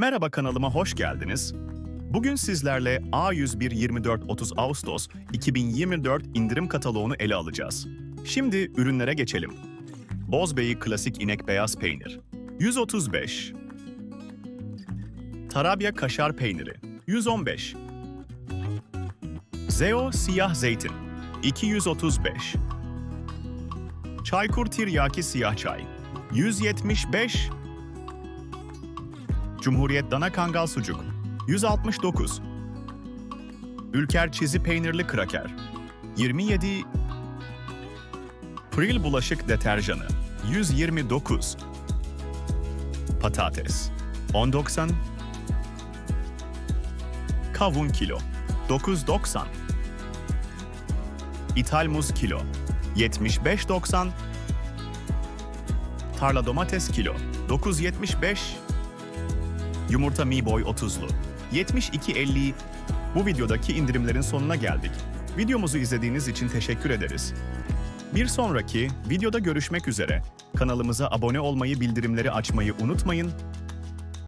Merhaba kanalıma hoş geldiniz. Bugün sizlerle A101 24-30 Ağustos 2024 indirim kataloğunu ele alacağız. Şimdi ürünlere geçelim. Bozbey'i klasik inek beyaz peynir. 135 Tarabya kaşar peyniri. 115 Zeo siyah zeytin. 235 Çaykur tiryaki siyah çay. 175 Cumhuriyet dana kangal sucuk. 169 Ülker çizi peynirli kraker. 27 Pril bulaşık deterjanı. 129 Patates. 10.90 Kavun kilo. 9.90 İthal muz kilo. 75.90 Tarla domates kilo. 9.75 Yumurta Mi Boy 30'lu 72.50 Bu videodaki indirimlerin sonuna geldik. Videomuzu izlediğiniz için teşekkür ederiz. Bir sonraki videoda görüşmek üzere. Kanalımıza abone olmayı, bildirimleri açmayı unutmayın.